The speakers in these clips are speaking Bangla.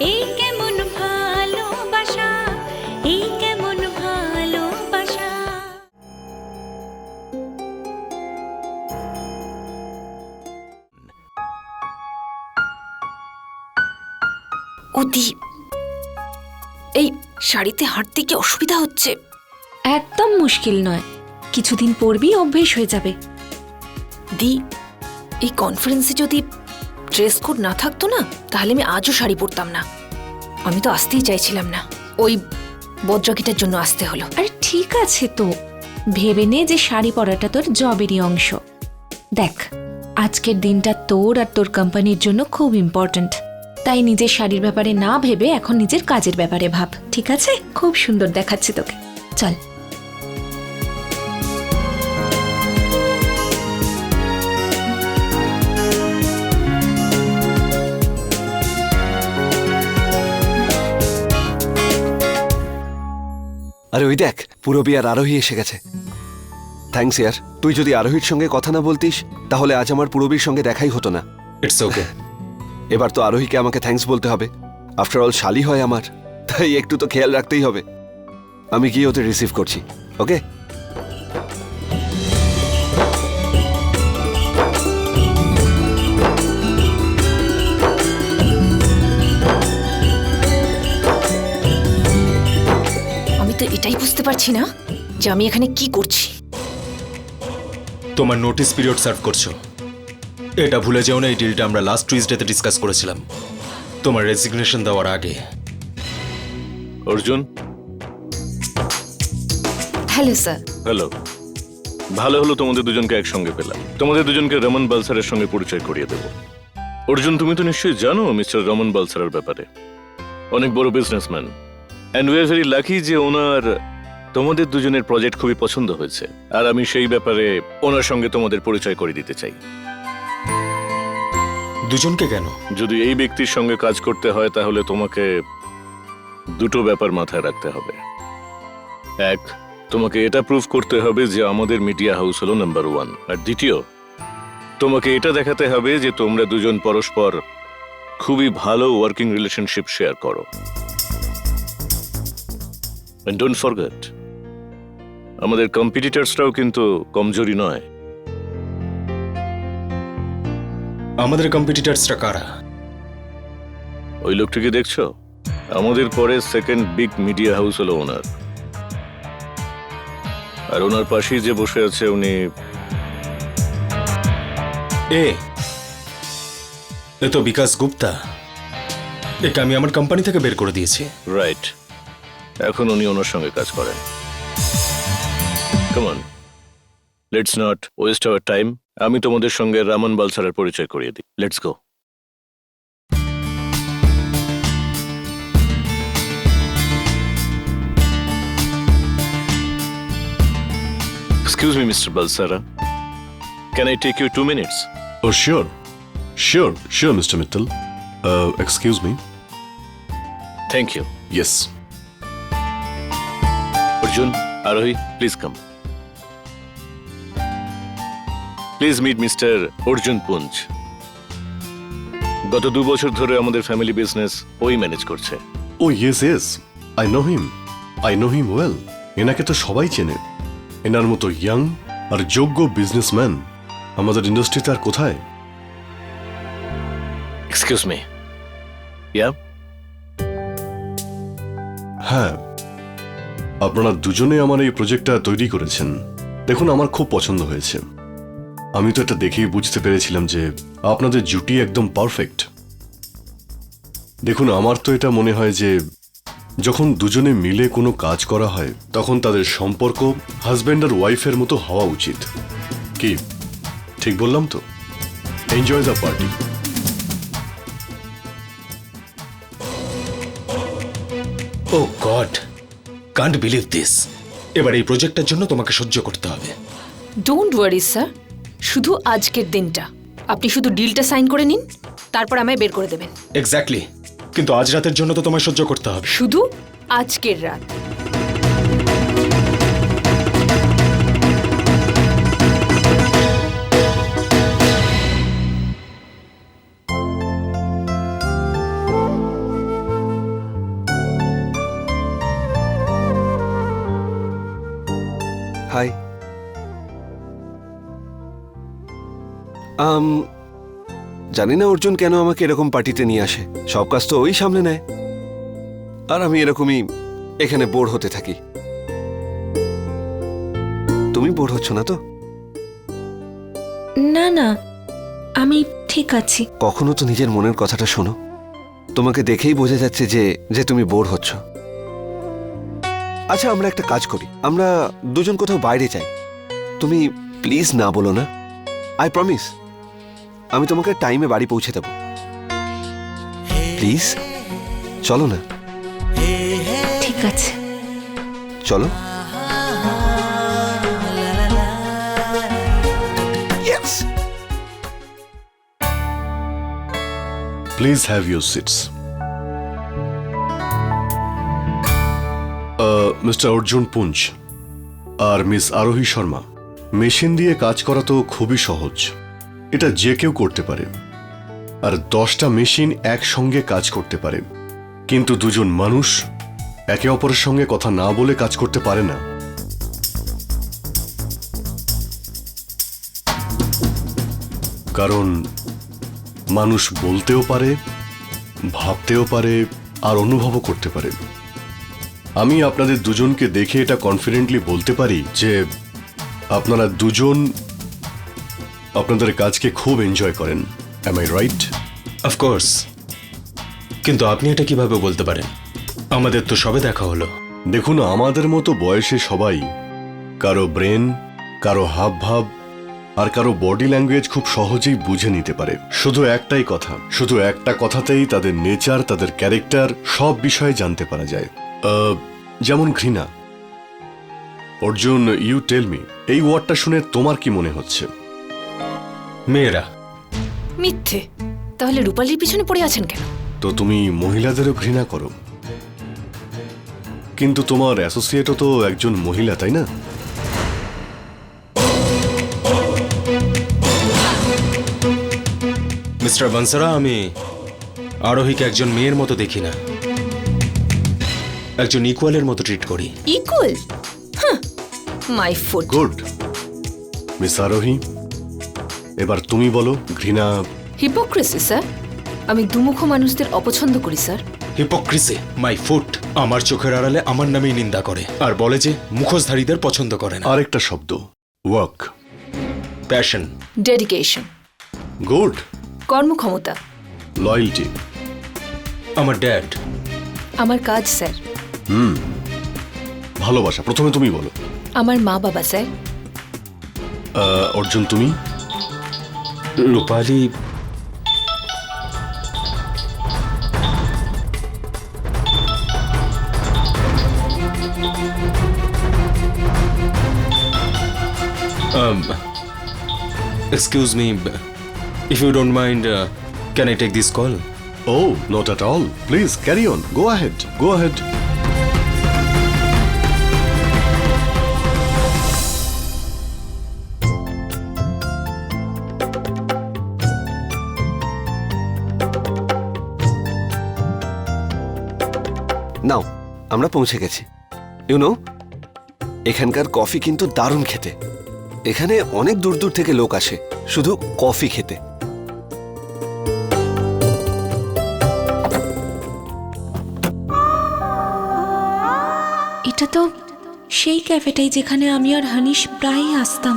এই কেমন ভালোবাসা এই কেমন ভালোবাসা। অতি এই শাড়িতে হাঁটতে কি অসুবিধা হচ্ছে? একদম মুশকিল নয়। কিছুদিন পরবি অভ্যেস হয়ে যাবে। দি এই কনফারেন্সে যদি ড্রেস কোড না থাকতো না, তাহলে আমি আজও শাড়ি পরতাম না। আমি তো আসতেই চাইছিলাম না। ওই বজ্রকিটার জন্য আসতে হলো। আরে ঠিক আছে তো। ভেবে নে যে শাড়ি পরাটা তোর জবেরই অংশ। দেখ, আজকের দিনটা তোর আর তোর কোম্পানির জন্য খুব ইম্পর্ট্যান্ট তাই নিজের শাড়ির ব্যাপারে না ভেবে এখন নিজের কাজের ব্যাপারে ভাব, ঠিক আছে? খুব সুন্দর দেখাচ্ছে তোকে। চল। আরে ওই দেখ পুরবি আর আরোহী এসে গেছে। থ্যাংকস ইয়ার। তুই যদি আরোহীর সঙ্গে কথা না বলতিস তাহলে আজ আমার পুরবীর সঙ্গে দেখাই হতো না। ইটস ওকে এবার তো আরোহীকে আমাকে থ্যাঙ্কস বলতে হবে। আফটার অল শালি হয় আমার। তাই একটু তো খেয়াল রাখতেই হবে। আমি গিয়ে ওতে রিসিভ করছি ওকে তো এটাই বুঝতে পারছি না যে আমি এখানে কি করছি। তোমার নোটিস পিরিয়ড সার্ভ করছ। এটা ভুলে যেও না এই ডিলটা আমরা লাস্ট টুইসডেতে ডিসকাস করেছিলাম। তোমার রেজিগনেশন দেওয়ার আগে। অর্জুন? হ্যালো স্যার হ্যালো ভালো হলো তোমাদের দুজনকে একসঙ্গে পেলাম। তোমাদের দুজনকে রমন বালসারের সঙ্গে পরিচয় করিয়ে দেব। অর্জুন তুমি তো নিশ্চয়ই জানো মিস্টার রমন বালসারের ব্যাপারে। অনেক বড় businessman and we are very lucky যে ওনার তোমাদের দুজনের প্রজেক্ট খুবই পছন্দ হয়েছে। আর আমি সেই ব্যাপারে ওনার সঙ্গে তোমাদের পরিচয় করে দিতে চাই। দুজনকে কেন? যদি এই ব্যক্তির সঙ্গে কাজ করতে হয় তাহলে তোমাকে দুটো ব্যাপার মাথায় রাখতে হবে। এক তোমাকে এটা প্রুফ করতে হবে যে আমাদের মিডিয়া হাউস হলো নাম্বার ওয়ান আর দ্বিতীয় তোমাকে এটা দেখাতে হবে যে তোমরা দুজন পরস্পর খুবই ভালো ওয়ার্কিং রিলেশনশিপ শেয়ার করো। ডোন্ট ফরগেট আমাদের কম্পিটিটার্সরাও কিন্তু কমজোরি নয়। আমাদের কম্পিটিটার্সরা কারা? ওই লোকটিকে দেখছ? আমাদের পরে সেকেন্ড বিগ মিডিয়া হাউস হলো ওনার। আর ওনার পাশেই যে বসে আছে উনি এ এ তো বিকাশ গুপ্তা। একে আমি আমার কোম্পানি থেকে বের করে দিয়েছি। রাইট এখন উনি ওনার সঙ্গে কাজ করেন come on let's not waste our time আমি তোমাদের সঙ্গে রামন বালসারের পরিচয় করিয়ে দিই let's go Excuse me, Mr. Balsara. Can I take you two minutes? Oh, sure. Sure, sure, Mr. Mittal. Uh, excuse me. Thank you. Yes. Arjun, Arohi, please come. Please meet mister Arjun Punj গত দু বছর ধরে আমাদের ফ্যামিলি বিজনেস ওই ম্যানেজ করছে Oh, yes, yes. I know him. I know him well. এনাকে তো সবাই চেনে এনার মতো ইয়াং আর যোগ্য বিজনেসম্যান আমাদের ইন্ডাস্ট্রিতে আর কোথায় এক্সকিউজ মি ইয়া হ্যাঁ আপনারা দুজনে আমার এই প্রজেক্টটা তৈরি করেছেন। দেখুন, আমার খুব পছন্দ হয়েছে। আমি তো এটা দেখেই বুঝতে পেরেছিলাম যে আপনাদের জুটি একদম পারফেক্ট দেখুন, আমার তো এটা মনে হয় যে যখন দুজনে মিলে কোনো কাজ করা হয়, তখন তাদের সম্পর্ক হাজব্যান্ড আর ওয়াইফের মতো হওয়া উচিত। কি? ঠিক বললাম তো? Enjoy the party oh God can't believe this এবার এই প্রজেক্টটার জন্য তোমাকে সহ্য করতে হবে। ডোন্ট ওয়ারি স্যার শুধু আজকের দিনটা। আপনি শুধু ডিলটা সাইন করে নিন তারপর আমায় বের করে দেবেন। এক্স্যাক্টলি কিন্তু আজ রাতের জন্য তো তোমায় সহ্য করতে হবে। শুধু আজকের রাত। হাই আম জানি না অর্জুন কেন আমাকে এরকম পার্টিতে নিয়ে আসে। সব কাজ তো ওই সামলে নেয়। আর আমি এরকমই এখানে বোর হতে থাকি। তুমি বোর হচ্ছ না তো? না না আমি ঠিক আছি। কখনো তো নিজের মনের কথাটা শোনো। তোমাকে দেখেই বোঝা যাচ্ছে যে যে তুমি বোর হচ্ছ। আচ্ছা আমরা একটা কাজ করি। আমরা দুজন কোথাও বাইরে যাই। তুমি প্লিজ না বলো না। আই প্রমিস আমি তোমাকে টাইমে বাড়ি পৌঁছে দেব। প্লিজ চলো না। ঠিক আছে। চলো। Yes! Please have your mister Arjun Punj R miss আরোহী শর্মা, মেশিন দিয়ে কাজ করা তো খুবই সহজ। এটা যে কেউ করতে পারে। আর দশটা মেশিন একসঙ্গে কাজ করতে পারে। কিন্তু দুজন মানুষ একে অপরের সঙ্গে কথা না বলে কাজ করতে পারে না। কারণ মানুষ বলতেও পারে, ভাবতেও পারে আর অনুভবও করতে পারে। আমি আপনাদের দুজনকে দেখে এটা কনফিডেন্টলি বলতে পারি যে আপনারা দুজন আপনাদের কাজকে খুব এনজয় করেন। এম আই রাইট অফকোর্স কিন্তু আপনি এটা কীভাবে বলতে পারেন? আমাদের তো সবে দেখা হলো। দেখুন আমাদের মতো বয়সে সবাই কারও ব্রেন কারও হাব ভাব আর কারও বডি ল্যাঙ্গুয়েজ খুব সহজেই বুঝে নিতে পারে। শুধু একটাই কথা শুধু একটা কথাতেই তাদের নেচার তাদের ক্যারেক্টার সব বিষয়ে জানতে পারা যায়। যেমন ঘৃণা। অর্জুন ইউ টেল মি এই ওয়ার্ডটা শুনে তোমার কি মনে হচ্ছে? মেয়েরা। মিথ্যে। তাহলে রূপালির পিছনে পড়ে আছেন কেন? তো তুমি মহিলাদেরও ঘৃণা করো। কিন্তু তোমার অ্যাসোসিয়েটও তো একজন মহিলা তাই না? মিস্টার বানসারা আমি আরোহীকে একজন মেয়ের মতো দেখি না। একজন ইকুয়ালের মতো ট্রিট করি। Equal my food good miss Arohi এবার তুমি বলো ঘৃণা হিপোক্রেসি স্যার আমি দুমুখ মানুষদের অপছন্দ করি স্যার হিপোক্রিসি মাই ফুট আমার চোখের আড়ালে আমার নামেই নিন্দা করে। আর বলে যে মুখোশধারীদের পছন্দ করে না। আরেকটা শব্দ ওয়ার্ক প্যাশন ডেডিকেশন গুড কর্মক্ষমতা. লয়্যালটি আমার ড্যাড আমার কাজ স্যার ভালোবাসা প্রথমে তুমি বলো। আমার মা বাবা স্যার। আহ, অর্জুন তুমি? Rupali. Excuse me, if you don't mind, uh, can I take this call? Oh not at all please carry on go ahead go ahead আমরা পৌঁছে গেছি। ইউনো এখানকার কফি কিন্তু দারুণ খেতে। এখানে অনেক দূর দূর থেকে লোক আসে, শুধু কফি খেতে। এটা তো সেই ক্যাফেটাই যেখানে আমি আর হানিশ প্রায়ই আসতাম।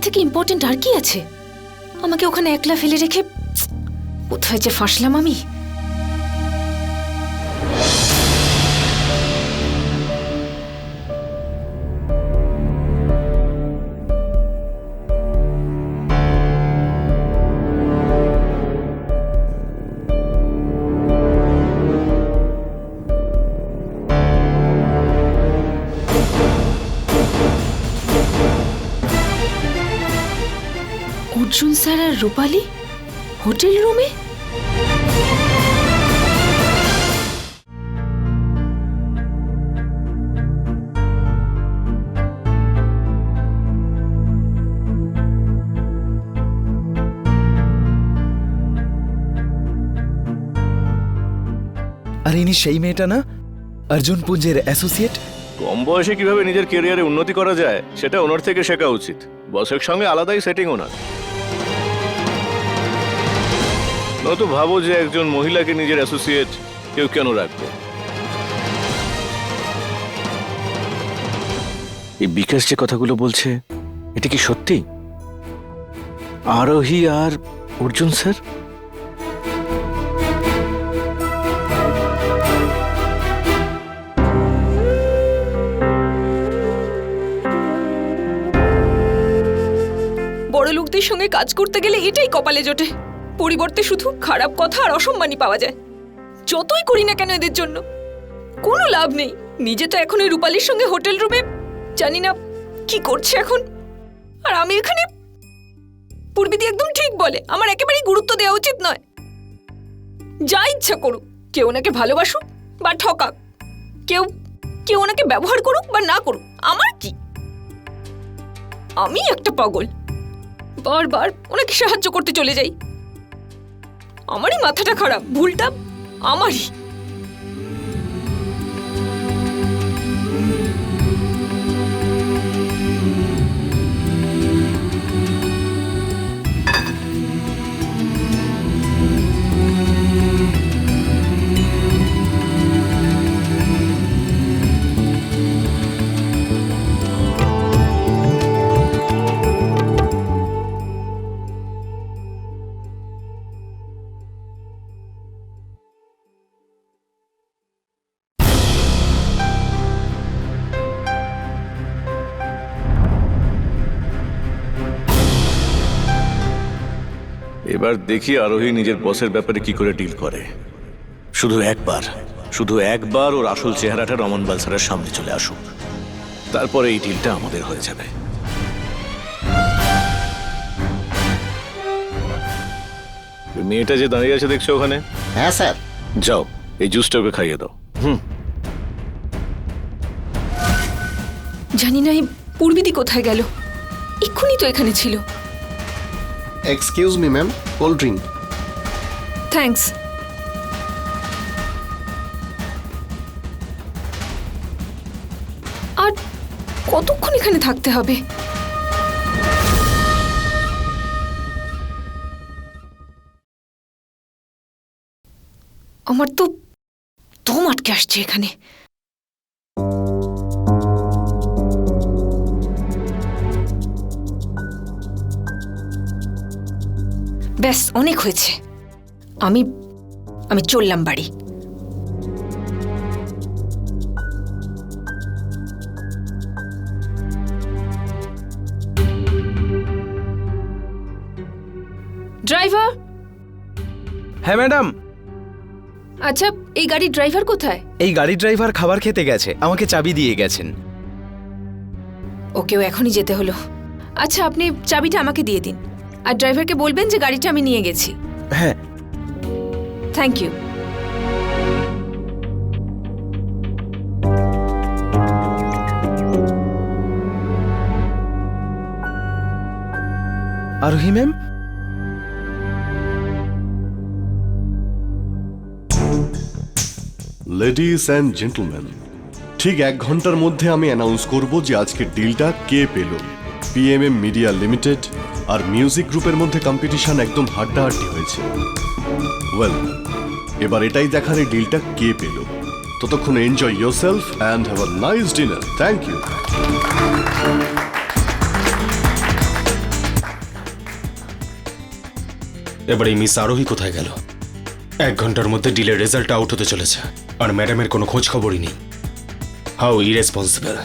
ডিলের থেকে ইম্পর্টেন্ট আর কি আছে? আমাকে ওখানে একলা ফেলে রেখে কোথায় যে ফাঁসলাম আমি। দর্শন স্যার আর রূপালী হোটেল রুমে? আর ইনি সেই মেয়েটা না? অর্জুন পুঞ্জের অ্যাসোসিয়েট কম বয়সে কীভাবে নিজের কেরিয়ারে উন্নতি করা যায় সেটা ওনার থেকে শেখা উচিত। বসের সঙ্গে আলাদাই সেটিং ওনার। নয়তো ভাবো যে একজন মহিলাকে নিজের অ্যাসোসিয়েট কেউ কেন রাখবে? এই বিকাশ যে কথাগুলো বলছে এটা কি সত্যি? আরোহী আর অর্জুন স্যার? বড় লোকদের সঙ্গে কাজ করতে গেলে এটাই কপালে জোটে। পরিবর্তে শুধু খারাপ কথা আর অসম্মানই পাওয়া যায়। যতই করি না কেন এদের জন্য। কোনো লাভ নেই। নিজে তো এখন ওই রূপালীর সঙ্গে হোটেল রুমে জানি না কি করছে এখন। আর আমি এখানে পূর্বিদি একদম ঠিক বলে, আমার একেবারেই গুরুত্ব দেওয়া উচিত নয়। যা ইচ্ছা করুক, কেউ ওনাকে ভালোবাসুক বা ঠকাক, কেউ কেউ ওনাকে ব্যবহার করুক বা না করুক, আমার কি? আমি একটা পাগল। বারবার ওনাকে সাহায্য করতে চলে যাই। আমারই মাথাটা খারাপ ভুলটা আমারই। এবার দেখি আরোহী নিজের বসের ব্যাপারে কি করে ডিল করে। শুধু একবার শুধু একবার ওর আসল চেহারাটা রমন বালসারের সামনে চলে আসুক। তারপরে এই ডিলটা আমাদের হয়ে যাবে। মেয়েটা যে দাঁড়িয়ে আছে দেখছ ওখানে? হ্যাঁ স্যার। যাও এই জুসটা ওকে খাইয়ে দাও। হুম। জানি না এই পূর্বিদি কোথায় গেল? এক্ষুনি তো এখানে ছিল। Excuse me ma'am cold drink thanks আর কতক্ষণ এখানে থাকতে হবে? আমার তো দম আটকে আসছে এখানে। ব্যাস অনেক হয়েছে। আমি আমি চললাম বাড়ি। ড্রাইভার? হ্যাঁ ম্যাডাম। আচ্ছা এই গাড়ির ড্রাইভার কোথায়? এই গাড়ি ড্রাইভার খাবার খেতে গেছে আমাকে চাবি দিয়ে গেছেন। ওকেও এখনই যেতে হলো। আচ্ছা আপনি চাবিটা আমাকে দিয়ে দিন। আর ড্রাইভারকে বলবেন যে গাড়িটা আমি নিয়ে গেছি। হ্যাঁ। Thank you Arohi ma'am? Ladies and gentleman ঠিক এক ঘণ্টার মধ্যে আমি অ্যানাউন্স করব যে আজকের ডিলটা কে পেল? পিএমএম মিডিয়া লিমিটেড আর মিউজিক গ্রুপের মধ্যে কম্পিটিশন একদম হাড্ডাহাড্ডি হয়েছে। ওয়েল এবার এটাই দেখার এই ডিলটা কে পেল? ততক্ষণ enjoy yourself and have a nice dinner thank you এবার এই মিস আরোহী কোথায় গেল? এক ঘণ্টার মধ্যে ডিলের রেজাল্ট আউট হতে চলেছে। আর ম্যাডামের কোনো খোঁজ খবরই নেই। How irresponsible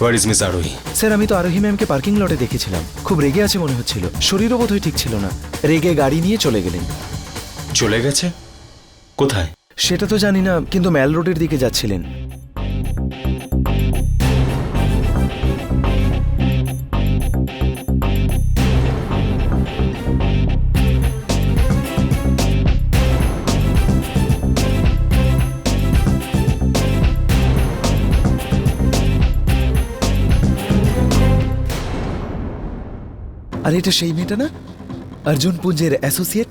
where is miss Arohi sir আমি তো আরোহী ম্যামকে পার্কিং লটে দেখেছিলাম। খুব রেগে আছে মনে হচ্ছিল। শরীরও বোধহয় ঠিক ছিল না। রেগে গাড়ি নিয়ে চলে গেলেন। চলে গেছে? কোথায়? সেটা তো জানি না কিন্তু ম্যাল রোডের দিকে যাচ্ছিলেন। আর এটা সেই মেয়েটা না? অর্জুন পুঞ্জের অ্যাসোসিয়েট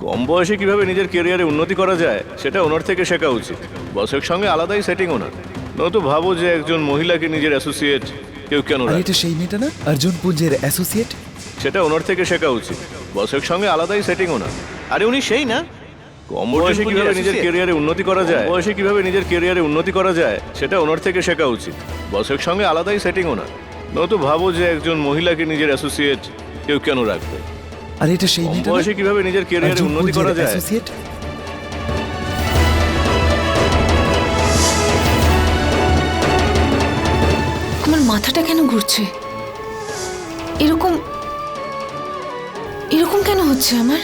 কম বয়সে কীভাবে নিজের কেরিয়ারে উন্নতি করা যায় সেটা ওনার থেকে শেখা উচিত। বসের সঙ্গে আলাদাই সেটিং ওনার। নয়তো ভাবো যে একজন মহিলাকে নিজের অ্যাসোসিয়েট কেউ কেন আর এটা সেই মেয়েটা না? অর্জুন পুঞ্জের অ্যাসোসিয়েট সেটা ওনার থেকে শেখা উচিত। বসের সঙ্গে আলাদাই সেটিং ওনার। আরে উনি সেই না? কম বয়সে কীভাবে নিজের ক্যারিয়ারে উন্নতি করা যায় বয়সে কীভাবে নিজের ক্যারিয়ারে উন্নতি করা যায় সেটা ওনার থেকে শেখা উচিত। বসের সঙ্গে আলাদাই সেটিং ওনার। নয়তো ভাবো যে একজন মহিলাকে নিজের অ্যাসোসিয়েট কেউ কেন রাখবে? আর এটা সেই মেয়েটা না? বয়সে কীভাবে নিজের ক্যারিয়ারে অর্জুন উন্নতি করা যায়? অ্যাসোসিয়েট আমার মাথাটা কেন ঘুরছে? এরকম এরকম কেন হচ্ছে আমার?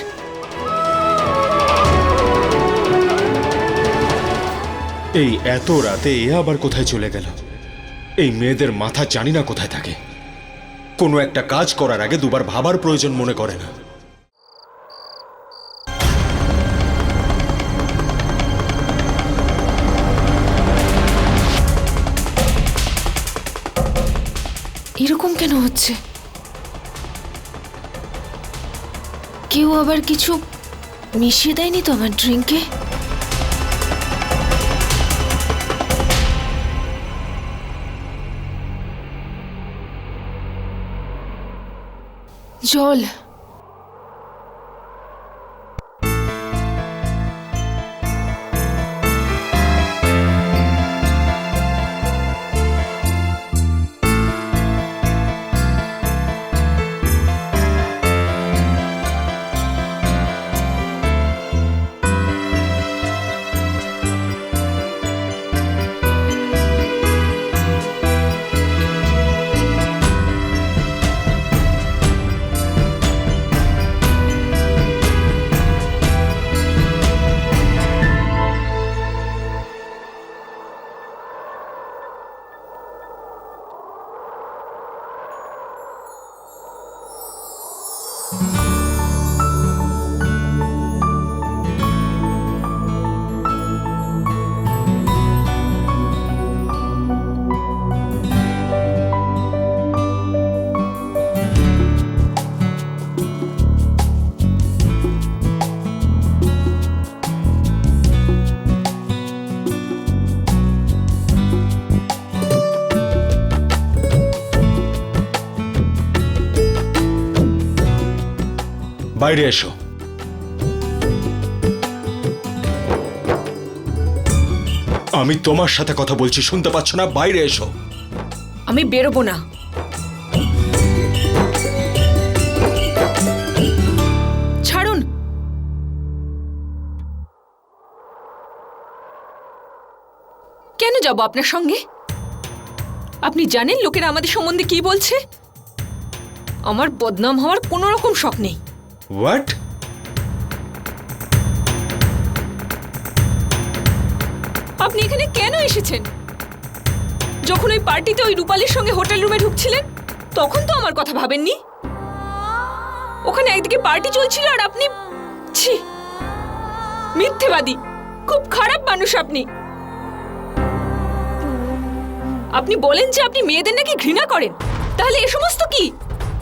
এই এত রাতে এ আবার কোথায় চলে গেল? এই মেয়েদের মাথা জানি না কোথায় থাকে। কোনো একটা কাজ করার আগে দুবার ভাবার প্রয়োজন মনে করে না। এরকম কেন হচ্ছে? কেউ আবার কিছু মিশিয়ে দেয়নি তো আমার ড্রিঙ্কে? জল। বাইরে এসো। আমি তোমার সাথে কথা বলছি, শুনতে পাচ্ছ না? বাইরে এসো। আমি বেরোবো না। ছাড়ুন। কেন যাব আপনার সঙ্গে? আপনি জানেন লোকেরা আমাদের সম্বন্ধে কি বলছে? আমার বদনাম হওয়ার কোনো রকম শখ নেই। হোয়াট আপনি এখানে কেন এসেছেন? যখন ওই পার্টিতে ওই রূপালীর সঙ্গে হোটেল রুমে ঢুকছিলেন তখন তো আমার কথা ভাবেননি। ওখানে একদিকে পার্টি চলছিল আর আপনি ছি মিথ্যেবাদী খুব খারাপ মানুষ আপনি। আপনি বলেন যে আপনি মেয়েদের নাকি ঘৃণা করেন তাহলে এ সমস্ত কি?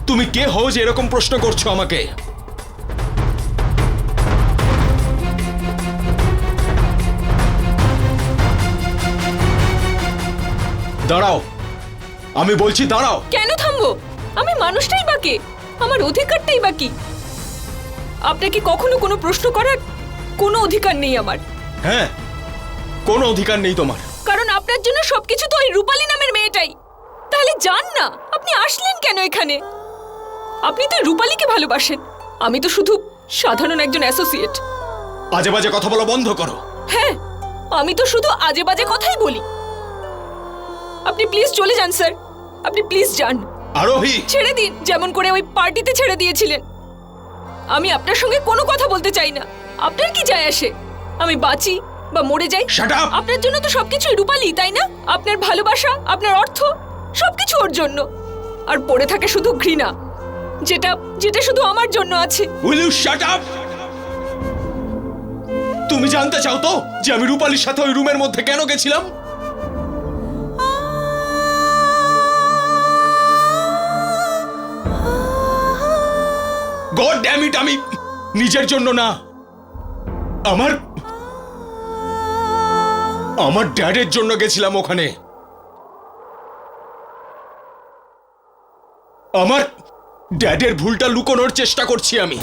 তুমি কে হও যে এরকম প্রশ্ন করছ আমাকে? দাঁড়াও। আমি বলছি দাঁড়াও। কেন থামবো? আমি মানুষটাই বাকি আমার অধিকারটাই বাকি আপনাকে কখনো কোনো প্রশ্ন করার কোনো অধিকার নেই আমার। হ্যাঁ কোনো অধিকার নেই তোমার। কারণ আপনার জন্য সবকিছু তো ওই রূপালী নামের মেয়েটাই। তাহলে যান না আপনি আসলেন কেন এখানে? আপনি তো রূপালীকে ভালোবাসেন। আমি তো শুধু সাধারণ একজন অ্যাসোসিয়েট আজে বাজে কথা বলা বন্ধ করো। হ্যাঁ আমি তো শুধু আজে বাজে কথাই বলি। আপনি প্লিজ চলে যান স্যার আপনি প্লিজ যান। আরোহী! ছেড়ে দিন যেমন করে ওই পার্টিতে ছেড়ে দিয়েছিলেন। আমি আপনার সঙ্গে কোনো কথা বলতে চাই না। আপনার কি যায় আসে? আমি বাঁচি বা মরে যাই? আপনার জন্য তো সবকিছুই রূপালি তাই না? আপনার ভালোবাসা আপনার অর্থ সবকিছু ওর জন্য। আর পড়ে থাকে শুধু ঘৃণা যেটা যেটা শুধু আমার জন্য আছে। উইল ইউ শাট আপ তুমি জানতে চাও তো যে আমি রূপালীর সাথে ওই রুমের মধ্যে কেন গেছিলাম? গড ড্যাম ইট আমি নিজের জন্য না। আমার আমার ড্যাডের জন্য গেছিলাম ওখানে। আমার ড্যাডের ভুলটা লুকোনোর চেষ্টা করছি আমি।